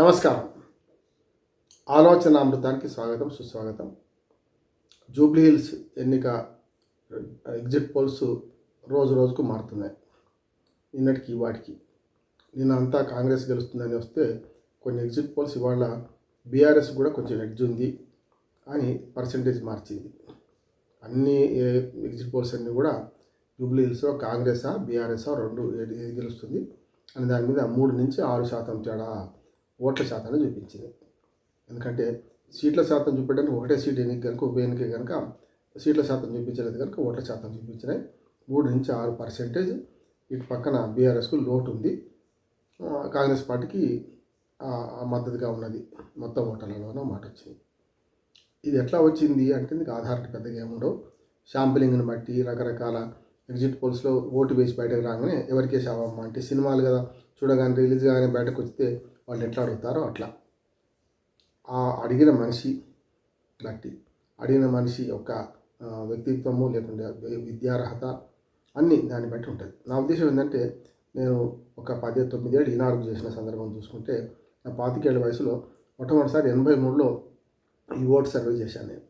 నమస్కారం. ఆలోచన అమృతానికి స్వాగతం సుస్వాగతం. జూబ్లీ హిల్స్ ఎన్నిక ఎగ్జిట్ పోల్స్ రోజు రోజుకు మారుతున్నాయి. నిన్నటికి వాటికి నిన్న అంతా కాంగ్రెస్ గెలుస్తుందని వస్తే కొన్ని ఎగ్జిట్ పోల్స్ ఇవాళ బీఆర్ఎస్ కూడా కొంచెం ఎడ్జ్ ఉంది అని పర్సంటేజ్ మార్చింది. అన్ని ఎగ్జిట్ పోల్స్ అన్నీ కూడా జూబ్లీ హిల్స్లో కాంగ్రెసా బీఆర్ఎస్ఆ రెండు ఏది గెలుస్తుంది? అని దాని మీద మూడు నుంచి ఆరు శాతం తేడా ఓట్ల శాతాన్ని చూపించింది. ఎందుకంటే సీట్ల శాతం చూపించడానికి ఒకటే సీట్ ఎన్నిక కనుక ఉప ఎన్నిక కనుక సీట్ల శాతం చూపించలేదు కనుక ఓట్ల శాతం చూపించినాయి. మూడు నుంచి ఆరు పర్సెంటేజ్ ఇటు పక్కన బీఆర్ఎస్కు లోటు ఉంది. కాంగ్రెస్ పార్టీకి మద్దతుగా ఉన్నది. మొత్తం ఓటర్లలో మాట వచ్చింది. ఇది ఎట్లా వచ్చింది అంటే దీనికి ఆధార్ పెద్దగా ఏముండవు శాంపిలింగ్ని బట్టి రకరకాల ఎగ్జిట్ పోల్స్లో ఓటు వేసి బయటకు రాగానే ఎవరికే వేసావమ్మా అంటే సినిమాలు కదా చూడగానే రిలీజ్ కాగానే బయటకు వస్తే వాళ్ళు ఎట్లా అడుగుతారో అట్లా. ఆ అడిగిన మనిషి బట్టి అడిగిన మనిషి యొక్క వ్యక్తిత్వము లేకుంటే విద్యార్హత అన్నీ దాన్ని బట్టి ఉంటుంది. నా ఉద్దేశం ఏంటంటే నేను ఒక పది తొమ్మిదేళ్ళు ఈనాడు చేసిన సందర్భం చూసుకుంటే నా పాతికేళ్ళ వయసులో మొట్టమొదటిసారి ఎనభై మూడులో ఈ ఓట్ సర్వే చేశాను నేను.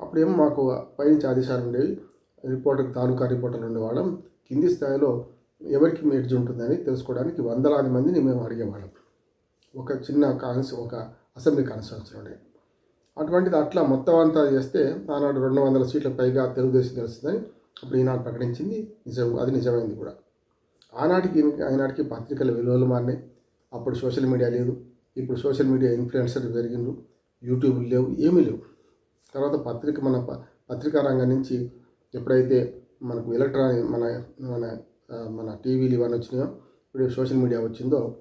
అప్పుడేమో మాకు పైనుంచి ఆదేశాలు ఉండేవి రిపోర్టర్ తాలూకా రిపోర్టర్లు ఉండేవాళ్ళం. కింది స్థాయిలో ఎవరికి మెడ్జ్ ఉంటుందని తెలుసుకోవడానికి వందలాది మందిని మేము అడిగేవాళ్ళం. ఒక చిన్న కాన్స్ ఒక అసెంబ్లీ కాన్స్టిట్యూన్సీ అటువంటిది అట్లా మొత్తం అంతా చేస్తే ఆనాడు రెండు వందల సీట్ల పైగా తెలుగుదేశం తెలుస్తుందని అప్పుడు ఈనాడు ప్రకటించింది నిజం అది నిజమైంది కూడా. ఆనాటికి ఈయనకి- ఆనాటికి పత్రికల విలువలు మారినాయి. అప్పుడు సోషల్ మీడియా లేదు. ఇప్పుడు సోషల్ మీడియా ఇన్ఫ్లుయెన్సర్ పెరిగిండ్రు యూట్యూబ్ లేవు ఏమీ లేవు. తర్వాత పత్రిక మన ప- పత్రికా రంగం నుంచి ఎప్పుడైతే మనకు ఎలక్ట్రానిక్ మన మన మన టీవీలు ఇవన్నీ వచ్చినాయో ఇప్పుడు సోషల్ మీడియా వచ్చిందో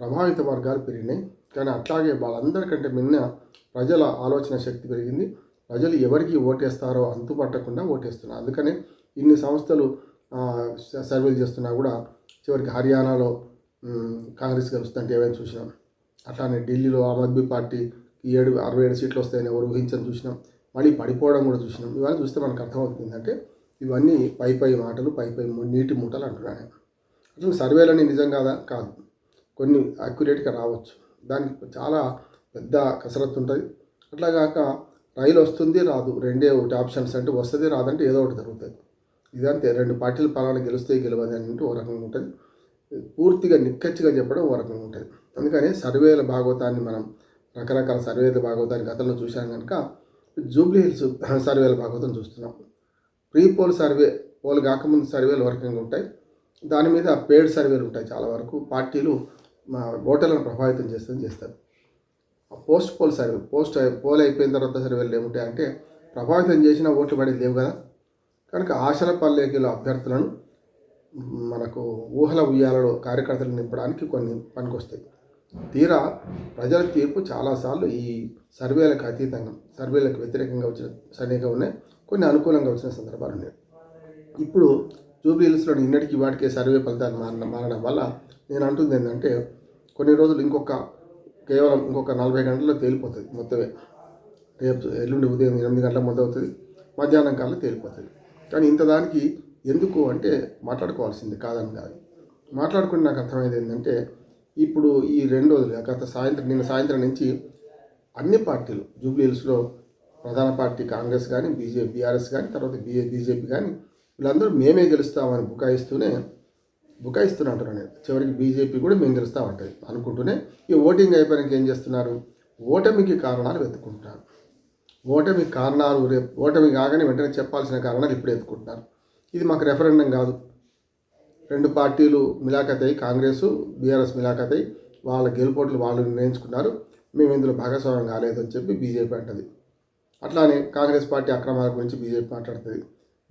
ప్రభావిత వర్గాలు పెరిగినాయి. కానీ అట్లాగే వాళ్ళందరికంటే మిన్న ప్రజల ఆలోచన శక్తి పెరిగింది. ప్రజలు ఎవరికి ఓటేస్తారో అంతుపట్టకుండా ఓటేస్తున్నారు. అందుకనే ఇన్ని సంస్థలు సర్వేలు చేస్తున్నా కూడా చివరికి హర్యానాలో కాంగ్రెస్ గెలుస్తుంటే ఏమైనా చూసినాం. అట్లానే ఢిల్లీలో ఆమ్ ఆద్మీ పార్టీ ఏడు అరవై ఏడు సీట్లు వస్తాయని ఎవరు ఊహించని చూసినాం. మళ్ళీ పడిపోవడం కూడా చూసినాం. ఇవన్నీ చూస్తే మనకు అర్థమవుతుంది అంటే ఇవన్నీ పై పై మాటలు పై పై నీటి మూటలు అంటున్నాను అసలు సర్వేలని నిజం కాదా? కాదు. కొన్ని యాక్యురేట్గా రావచ్చు. దానికి చాలా పెద్ద కసరత్తు ఉంటుంది అట్లా కాక రైలు వస్తుంది రాదు. రెండే ఒకటి ఆప్షన్స్ అంటే వస్తుంది రాదంటే ఏదో ఒకటి జరుగుతుంది. ఇదంతే. రెండు పార్టీలు పలానా గెలుస్తే గెలవదు అని అంటే ఓ రకంగా ఉంటుంది. పూర్తిగా నిక్కచ్చిగా చెప్పడం ఓ రకంగా ఉంటుంది. అందుకని సర్వేల భాగవతాన్ని మనం రకరకాల సర్వేల భాగవతాన్ని గతంలో చూశాం కనుక జూబ్లీ హిల్స్ సర్వేల భాగవతం చూస్తున్నాం. ప్రీ పోల్ సర్వే పోల్ కాకముందు సర్వేలు ఒక రకంగా ఉంటాయి. దాని మీద పేడ్ సర్వేలు ఉంటాయి చాలా వరకు. పార్టీలు మా ఓటర్లను ప్రభావితం చేస్తుంది చేస్తారు. Post poll survey post poll అయిపోయిన తర్వాత సర్వేలు ఏముంటాయి అంటే ప్రభావితం చేసిన ఓట్లు పడేది లేవు కదా. కనుక ఆశల పల్లెకిలో అభ్యర్థులను మనకు ఊహల ఉయ్యాలలో కార్యకర్తలు నింపడానికి కొన్ని పనికొస్తాయి. తీరా ప్రజల తీర్పు చాలాసార్లు ఈ సర్వేలకు అతీతంగా సర్వేలకు వ్యతిరేకంగా వచ్చిన సరిగా ఉన్నాయి. కొన్ని అనుకూలంగా వచ్చిన సందర్భాలు ఉన్నాయి. ఇప్పుడు జూబ్లీ హిల్స్లో నిన్నటికి వాటికే సర్వే ఫలితాలు మారడం మారడం వల్ల నేను అంటుంది ఏంటంటే కొన్ని రోజులు ఇంకొక కేవలం ఇంకొక నలభై గంటల్లో తేలిపోతుంది మొత్తమే. రేపు ఎల్లుండి ఉదయం ఎనిమిది గంటల మొదలవుతుంది మధ్యాహ్నం కాలం తేలిపోతుంది. కానీ ఇంత దానికి ఎందుకు అంటే మాట్లాడుకోవాల్సింది కాదని కాదు. మాట్లాడుకుని నాకు అర్థమైంది ఏంటంటే ఇప్పుడు ఈ రెండు రోజులు గత సాయంత్రం నిన్న సాయంత్రం నుంచి అన్ని పార్టీలు జూబ్లీహిల్స్లో ప్రధాన పార్టీ కాంగ్రెస్ కానీ బీజేపీ బీఆర్ఎస్ కానీ తర్వాత బీఏ బీజేపీ కానీ వీళ్ళందరూ మేమే గెలుస్తామని బుకాయిస్తూనే బుకాయిస్తున్నట్టు నేను చివరికి బీజేపీ కూడా మేము ఉంటుంది అనుకుంటూనే ఈ ఓటింగ్ అయిపోయాక ఏం చేస్తున్నారు? ఓటమికి కారణాలు వెతుకుంటున్నారు ఓటమి కారణాలు రేపు ఓటమి కాగానే వెంటనే చెప్పాల్సిన కారణాలు ఇప్పుడు ఎత్తుకుంటున్నారు ఇది మాకు రెఫరెండం కాదు. రెండు పార్టీలు మిలాఖతై కాంగ్రెస్ బీఆర్ఎస్ మిలాఖతై వాళ్ళ గెలుపోట్లు వాళ్ళు నిర్ణయించుకున్నారు. మేము ఇందులో భాగస్వామ్యం కాలేదని చెప్పి బీజేపీ అంటది. అట్లానే కాంగ్రెస్ పార్టీ అక్రమాల గురించి బీజేపీ మాట్లాడుతుంది.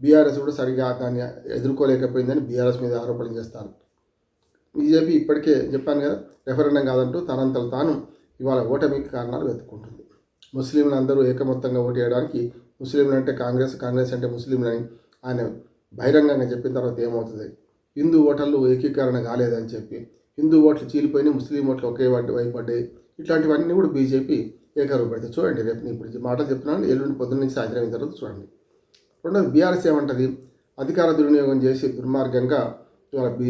బీఆర్ఎస్ కూడా సరిగా దాన్ని ఎదుర్కోలేకపోయిందని బీఆర్ఎస్ మీద ఆరోపణలు చేస్తారు. బీజేపీ ఇప్పటికే చెప్పాను కదా రెఫరెండం కాదంటూ తనంతలు తాను ఇవాళ ఓటమికి కారణాలు వెతుక్కుంటుంది. ముస్లింలు అందరూ ఏకమొత్తంగా ఓటేయడానికి ముస్లింలు అంటే కాంగ్రెస్ కాంగ్రెస్ అంటే ముస్లింలని ఆయన బహిరంగంగా చెప్పిన తర్వాత ఏమవుతుంది? హిందూ ఓటర్లు ఏకీకరణ కాలేదని చెప్పి హిందూ ఓట్లు చీలిపోయి ముస్లిం ఓట్లు ఒకే వాటి వైపు పడ్డాయి. ఇట్లాంటివన్నీ కూడా బీజేపీ ఏకరువు పెడతాయి చూడండి రేపు నేను ఇప్పుడు మాటలు చెప్తున్నాను ఎల్లుండి పొద్దున్న నుంచి సాయంత్రం అయిన తర్వాత చూడండి. రెండోది బీఆర్ఎస్ ఏమంటుంది? అధికార దుర్వినియోగం చేసి దుర్మార్గంగా ఇవాళ బీ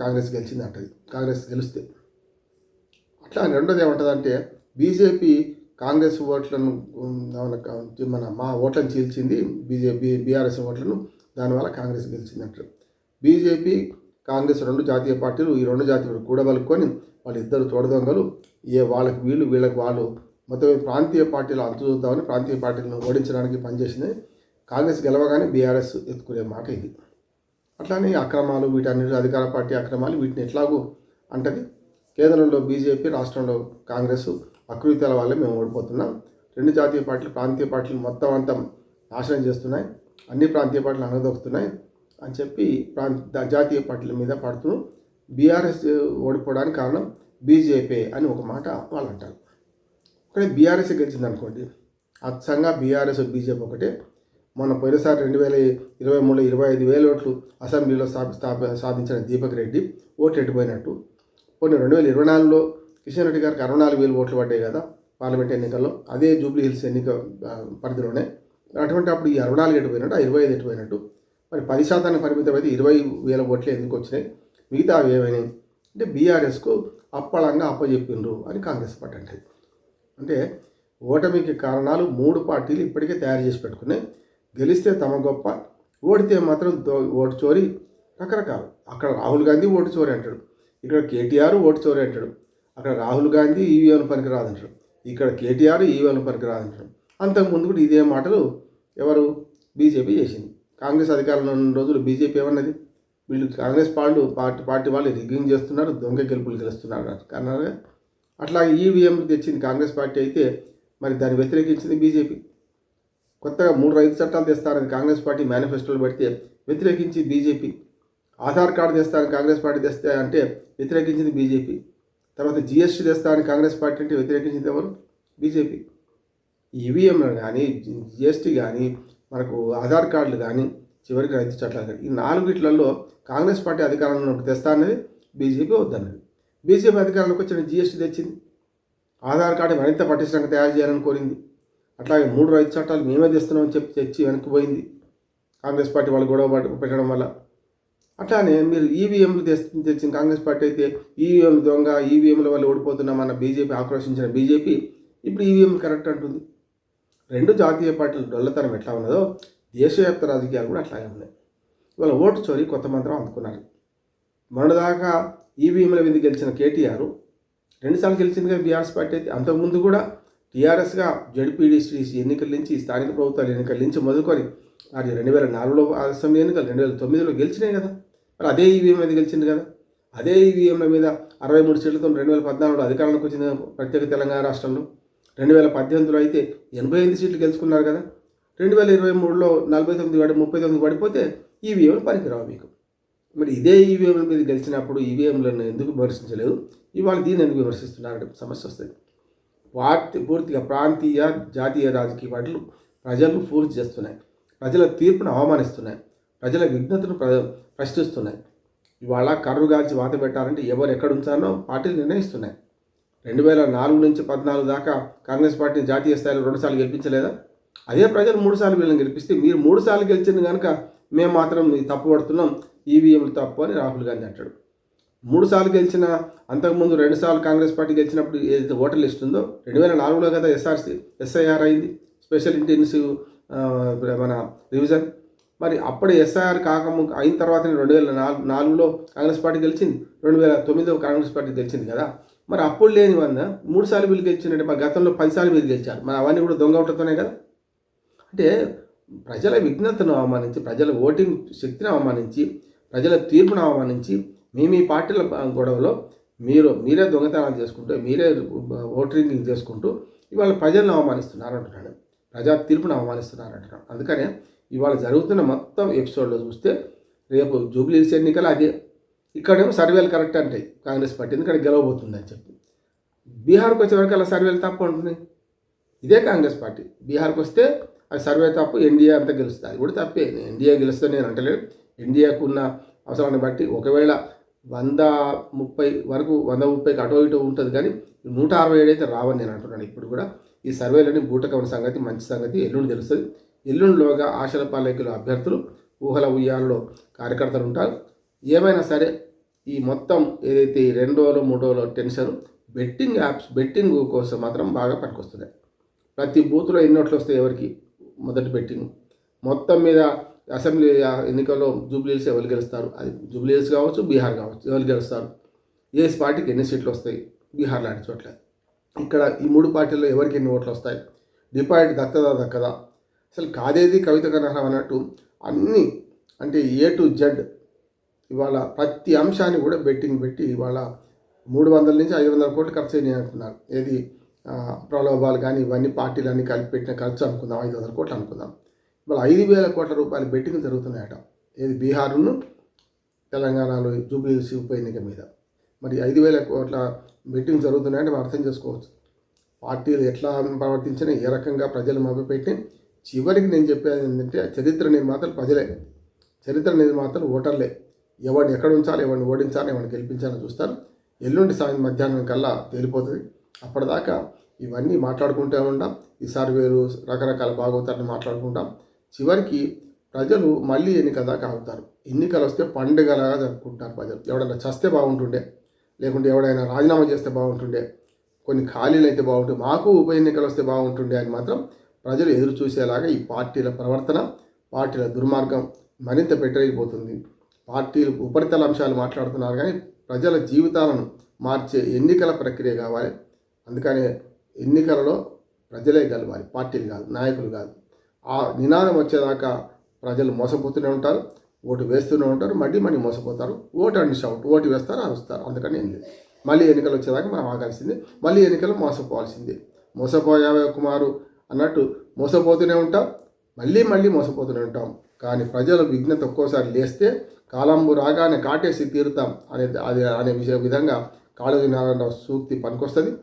కాంగ్రెస్ గెలిచింది అంటది కాంగ్రెస్ గెలిస్తే. అట్లా రెండోది ఏమంటుందంటే బీజేపీ కాంగ్రెస్ ఓట్లను మన- మా ఓట్లను చీల్చింది బీజేపీ బీఆర్ఎస్ ఓట్లను దానివల్ల కాంగ్రెస్ గెలిచింది అంటారు బీజేపీ కాంగ్రెస్ రెండు జాతీయ పార్టీలు ఈ రెండు జాతీయులు కూడబలుకొని వాళ్ళిద్దరు తోడదొంగలు ఏ వాళ్ళకి వీళ్ళు వీళ్ళకి వాళ్ళు. మొత్తం ప్రాంతీయ పార్టీలు అంతు చూద్దామని ప్రాంతీయ పార్టీలను ఓడించడానికి పనిచేసింది కాంగ్రెస్ గెలవగానే బీఆర్ఎస్ ఎత్తుకునే మాట ఇది. అట్లానే అక్రమాలు వీటన్నిటి అధికార పార్టీ అక్రమాలు వీటిని ఎట్లాగూ అంటది. కేంద్రంలో బీజేపీ రాష్ట్రంలో కాంగ్రెస్ అకృత్యాల వల్లే మేము ఓడిపోతున్నాం. రెండు జాతీయ పార్టీలు ప్రాంతీయ పార్టీలు మొత్తం అంతా నాశనం చేస్తున్నాయి. అన్ని ప్రాంతీయ పార్టీలు అనదొక్కుతున్నాయి అని చెప్పి ప్రాంత జాతీయ పార్టీల మీద పడుతూ బీఆర్ఎస్ ఓడిపోవడానికి కారణం బీజేపీ అని ఒక మాట వాళ్ళు అంటారు కానీ బీఆర్ఎస్ గెలిచింది అనుకోండి అచ్చంగా బీఆర్ఎస్ బీజేపీ ఒకటే. మొన్న పోయినసారి రెండు వేల ఇరవై మూడు ఇరవై ఐదు వేల ఓట్లు అసెంబ్లీలో స్థాపి స్థాప సాధించిన దీపక్ రెడ్డి ఓట్లు ఎట్టిపోయినట్టు. కొన్ని రెండు వేల ఇరవై నాలుగులో కిషన్ రెడ్డి గారికి అరవై నాలుగు వేలు ఓట్లు పడ్డాయి కదా పార్లమెంట్ ఎన్నికల్లో అదే జూబ్లీ హిల్స్ ఎన్నిక పరిధిలోనే. అటువంటి అప్పుడు ఈ అరవై నాలుగు ఎట్టిపోయినట్టు ఆ ఇరవై ఐదు ఎట్టిపోయినట్టు. మరి పది శాతానికి పరిమితం అయితే ఇరవై వేల ఓట్లు ఎందుకు వచ్చినాయి? మిగతా అవి ఏమైనాయి? అంటే బీఆర్ఎస్కు అప్పళంగా అప్పచెప్పిండ్రు అని కాంగ్రెస్ పార్టీ అంటే అంటే ఓటమికి కారణాలు మూడు పార్టీలు ఇప్పటికే తయారు చేసి పెట్టుకున్నాయి. గెలిస్తే తమ గొప్ప ఓడితే మాత్రం ఓటు చోరీ రకరకాలు. అక్కడ రాహుల్ గాంధీ ఓటు చోరీ అంటాడు. ఇక్కడ కేటీఆర్ ఓటు చోరీ అంటాడు. అక్కడ రాహుల్ గాంధీ ఈవీఎం పనికి రాదంటాడు. ఇక్కడ కేటీఆర్ ఈవీఎం పనికి రాదంటాడు. అంతకుముందు కూడా ఇదే మాటలు ఎవరు? బీజేపీ చేసింది. కాంగ్రెస్ అధికారంలో ఉన్న రోజులు బీజేపీ ఏమన్నది? వీళ్ళు కాంగ్రెస్ వాళ్ళు పార్టీ పార్టీ వాళ్ళు రిగ్గింగ్ చేస్తున్నారు దొంగ గెలుపులు గెలుస్తున్నారు అన్నారు అట్లా ఈవీఎం తెచ్చింది కాంగ్రెస్ పార్టీ అయితే మరి దాన్ని వ్యతిరేకించింది బీజేపీ. కొత్తగా మూడు రైతు చట్టాలు తెస్తారని కాంగ్రెస్ పార్టీ మేనిఫెస్టోలు పెడితే వ్యతిరేకించి బీజేపీ. ఆధార్ కార్డు తెస్తారని కాంగ్రెస్ పార్టీ తెస్తే అంటే వ్యతిరేకించింది బీజేపీ. తర్వాత జిఎస్టీ తెస్తారని కాంగ్రెస్ పార్టీ అంటే వ్యతిరేకించింది ఎవరు? బీజేపీ. ఈవీఎంలు కానీ జిఎస్టీ కానీ మనకు ఆధార్ కార్డులు కానీ చివరికి రైతు చట్టాలు కానీ ఈ నాలుగిట్లలో కాంగ్రెస్ పార్టీ అధికారంలో తెస్తా అనేది బీజేపీ వద్దన్నది. బీజేపీ అధికారంలోకి వచ్చిన జిఎస్టీ తెచ్చింది. ఆధార్ కార్డు మరింత పటిష్టంగా తయారు చేయాలని కోరింది. అట్లాగే మూడు రైతు చట్టాలు మేమే తెస్తున్నామని చెప్పి తెచ్చి వెనక్కిపోయింది. కాంగ్రెస్ పార్టీ వాళ్ళు గొడవ పట్టు- పెట్టడం వల్ల. అట్లానే మీరు ఈవీఎంలు తెచ్చిన కాంగ్రెస్ పార్టీ అయితే ఈవీఎంలు దొంగ ఈవీఎంల వల్ల ఓడిపోతున్నామన్న బీజేపీ ఆక్రోషించిన బీజేపీ ఇప్పుడు ఈవీఎం కరెక్ట్ అంటుంది. రెండు జాతీయ పార్టీలు డొల్లతనం ఎట్లా ఉన్నదో దేశవ్యాప్త రాజకీయాలు కూడా అట్లాగే ఉన్నాయి. ఇవాళ ఓటు చోరీ కొత్త మంత్రం అందుకున్నారు. మొన్నదాకా ఈవీఎంల మీద గెలిచిన కేటీఆర్ రెండుసార్లు గెలిచింది కదా బీఆర్ఎస్ పార్టీ అయితే అంతకుముందు కూడా టీఆర్ఎస్గా జడ్పీడీసీ ఎన్నికల నుంచి స్థానిక ప్రభుత్వాల ఎన్నికల నుంచి మొదలుకొని అది రెండు వేల నాలుగులో అసెంబ్లీ ఎన్నికలు రెండు వేల తొమ్మిదిలో గెలిచినాయి కదా. మరి అదే ఈవీఎం మీద గెలిచింది కదా. అదే ఈవీఎంల మీద అరవై మూడు సీట్లతో రెండు వేల పద్నాలుగులో అధికారంలోకి వచ్చింది ప్రత్యేక తెలంగాణ రాష్ట్రంలో. రెండు వేల పద్దెనిమిదిలో అయితే ఎనభై ఎనిమిది సీట్లు గెలుచుకున్నారు కదా. రెండు వేల ఇరవై మూడులో నలభై తొమ్మిది పడి ముప్పై తొమ్మిది పడిపోతే ఈవీఎంలు పనికిరావు మీకు. మరి ఇదే ఈవీఎంల మీద గెలిచినప్పుడు ఈవీఎంలను ఎందుకు విమర్శించలేదు? ఇవాళ దీన్ని ఎందుకు విమర్శిస్తున్నారు? సమస్య వస్తుంది. వాటి పూర్తిగా ప్రాంతీయ జాతీయ రాజకీయ పార్టీలు ప్రజలను పూర్తి చేస్తున్నాయి. ప్రజల తీర్పును అవమానిస్తున్నాయి. ప్రజల విఘ్నతను ప్ర ప్రశ్నిస్తున్నాయి. ఇవాళ కర్రు గాల్చి వాత పెట్టాలంటే ఎవరు ఎక్కడ ఉంచారో పార్టీలు నిర్ణయిస్తున్నాయి. రెండు వేల నాలుగు నుంచి పద్నాలుగు దాకా కాంగ్రెస్ పార్టీని జాతీయ స్థాయిలో రెండుసార్లు గెలిపించలేదా? అదే ప్రజలు మూడుసార్లు వీళ్ళని గెలిపిస్తే మీరు మూడుసార్లు గెలిచింది కనుక మేము మాత్రం తప్పు పడుతున్నాం ఈవీఎంలు తప్పు అని రాహుల్ గాంధీ అంటాడు. మూడు సార్లు గెలిచిన అంతకుముందు రెండు సార్లు కాంగ్రెస్ పార్టీ గెలిచినప్పుడు ఏదైతే ఓటర్ లిస్ట్ ఉందో రెండు వేల నాలుగులో కదా ఎస్ఆర్సి ఎస్ఐఆర్ అయింది. స్పెషల్ ఇంటెన్సివ్ మన రివిజన్ మరి అప్పుడు ఎస్ఐఆర్ కాకము అయిన తర్వాత రెండు వేల నాలుగు నాలుగులో కాంగ్రెస్ పార్టీ గెలిచింది. రెండు వేల తొమ్మిదిలో కాంగ్రెస్ పార్టీ గెలిచింది కదా. మరి అప్పుడు లేని వంద మూడు సార్లు వీళ్ళు గెలిచినట్టు మరి గతంలో పదిసార్లు వీళ్ళు గెలిచారు. మరి అవన్నీ కూడా దొంగ ఓట్లతోనే కదా. అంటే ప్రజల విజ్ఞతను అవమానించి ప్రజల ఓటింగ్ శక్తిని అవమానించి ప్రజల తీర్పును అవమానించి మీ మీ పార్టీల గొడవలో మీరు మీరే దొంగతనాలు చేసుకుంటూ మీరే ఓటరింగ్ చేసుకుంటూ ఇవాళ ప్రజలను అవమానిస్తున్నారు అంటున్నాడు. ప్రజా తీర్పును అవమానిస్తున్నారు అంటున్నాడు. అందుకనే ఇవాళ జరుగుతున్న మొత్తం ఎపిసోడ్లో చూస్తే రేపు జూబ్లీస్ ఎన్నికలు అదే. ఇక్కడేమో సర్వేలు కరెక్ట్ అంటాయి. కాంగ్రెస్ పార్టీ ఎందుకంటే గెలవబోతుంది అని చెప్పి. బీహార్కి వచ్చేవరకు అలా సర్వేలు తప్పు ఉంటుంది. ఇదే కాంగ్రెస్ పార్టీ. బీహార్కి వస్తే అది సర్వే తప్పు ఎన్డీఏ అంతా గెలుస్తుంది. అది కూడా తప్పే. ఎన్డీఏ గెలుస్తే నేను అంటలేదు. ఎన్డీఏకు ఉన్న అవసరాన్ని బట్టి ఒకవేళ వంద ముప్పై వరకు వంద ముప్పైకి అటో ఇటో ఉంటుంది కానీ నూట అరవై ఏడు అయితే రావని నేను అంటున్నాను ఇప్పుడు కూడా. ఈ సర్వేలోని బూటకమైన సంగతి మంచి సంగతి ఎల్లుండి తెలుస్తుంది. ఎల్లుండిలోగా ఆశల పాలేకుల అభ్యర్థులు ఊహల ఉయ్యాలలో కార్యకర్తలు ఉంటారు. ఏమైనా సరే ఈ మొత్తం ఏదైతే రెండు రోజులు మూడు టెన్షన్ బెట్టింగ్ యాప్స్ బెట్టింగ్ కోసం మాత్రం బాగా పనికొస్తున్నాయి. ప్రతి బూత్లో ఎన్ని ఓట్లు వస్తాయి ఎవరికి? మొదటి బెట్టింగ్. మొత్తం మీద అసెంబ్లీ ఎన్నికల్లో జూబ్లీహిల్స్ ఎవరు గెలుస్తారు? అది జూబ్లీహిల్స్ కావచ్చు బీహార్ కావచ్చు ఎవరు గెలుస్తారు? ఏ పార్టీకి ఎన్ని సీట్లు వస్తాయి? బీహార్ లాంటి చోట్ల. ఇక్కడ ఈ మూడు పార్టీల్లో ఎవరికి ఎన్ని ఓట్లు వస్తాయి? డిపాయిట్ దక్కదా దక్కదా? అసలు కాదేది కవిత కనహం అన్నట్టు అన్నీ అంటే ఏ టు జెడ్ ఇవాళ ప్రతి అంశాన్ని కూడా బెట్టింగ్ పెట్టి ఇవాళ మూడు వందల నుంచి ఐదు వందల కోట్లు ఖర్చు అయినాయి అంటున్నారు ఏది ప్రలోభాలు కానీ ఇవన్నీ పార్టీలన్నీ కలిపి పెట్టిన ఖర్చు అనుకుందాం ఐదు వందల కోట్లు అనుకుందాం. ఇవాళ ఐదు వేల కోట్ల రూపాయలు బెట్టింగ్ జరుగుతున్నాయట. ఏది బీహార్ను తెలంగాణలో జూబ్లీహిల్స్ ఉప ఎన్నిక మీద. మరి ఐదు వేల కోట్ల బెట్టింగ్ జరుగుతున్నాయంటే మనం అర్థం చేసుకోవచ్చు. పార్టీలు ఎట్లా ప్రవర్తించినా ఏ రకంగా ప్రజలు మభ్యపెట్టి చివరికి నేను చెప్పేది ఏంటంటే చరిత్ర నిర్మాతలు ప్రజలే. చరిత్ర నిర్మాతలు ఓటర్లే. ఎవరిని ఎక్కడ ఉంచాలి ఎవరిని ఓడించాలి ఎవరిని గెలిపించాలని చూస్తారు. ఎల్లుండి సాయం మధ్యాహ్నం కల్లా తేలిపోతుంది. అప్పటిదాకా ఇవన్నీ మాట్లాడుకుంటూ ఉంటాం ఈసారి వేరు రకరకాల భాగవతాన్ని మాట్లాడుకుంటాం. చివరికి ప్రజలు మళ్ళీ ఎన్నికల దాకా ఆగుతారు ఎన్నికలు వస్తే పండుగలాగా జరుపుకుంటారు ప్రజలు. ఎవడైనా చస్తే బాగుంటుండే లేకుంటే ఎవడైనా రాజీనామా చేస్తే బాగుంటుండే కొన్ని ఖాళీలు అయితే బాగుంటుంది మాకు ఉప ఎన్నికలు వస్తే బాగుంటుండే అని మాత్రం ప్రజలు ఎదురు చూసేలాగా ఈ పార్టీల ప్రవర్తన పార్టీల దుర్మార్గం మరింత పెట్టరైపోతుంది పార్టీలు ఉపరితల అంశాలు మాట్లాడుతున్నారు కానీ ప్రజల జీవితాలను మార్చే ఎన్నికల ప్రక్రియ కావాలి. అందుకనే ఎన్నికలలో ప్రజలే గెలవాలి. పార్టీలు కాదు నాయకులు కాదు. ఆ నినాదం వచ్చేదాకా ప్రజలు మోసపోతూనే ఉంటారు ఓటు వేస్తూనే ఉంటారు మళ్ళీ మళ్ళీ మోసపోతారు. ఓటు అండ్ షౌట్ ఓటు వేస్తారు అరుస్తారు. అందుకని ఏం లేదు. మళ్ళీ ఎన్నికలు వచ్చేదాకా మనం ఆగాల్సిందే. మళ్ళీ ఎన్నికలు మోసపోవాల్సిందే. మోసపోయావే కుమారు అన్నట్టు మోసపోతూనే ఉంటాం మళ్ళీ మళ్ళీ మోసపోతూనే ఉంటాం. కానీ ప్రజల విఘ్నత ఒక్కోసారి లేస్తే కాలంబు రాగానే కాటేసి తీరుతాం అనే అది అనే విషయ విధంగా కాళోజీ నారాయణరావు సూక్తి పనికొస్తుంది.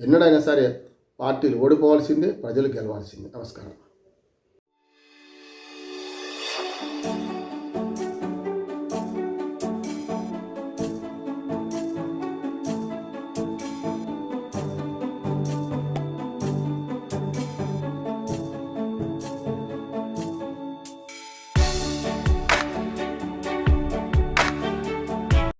ఎన్నడైనా సరే పార్టీలు ఓడిపోవాల్సిందే ప్రజలు గెలవాల్సిందే. నమస్కారం. Thank you.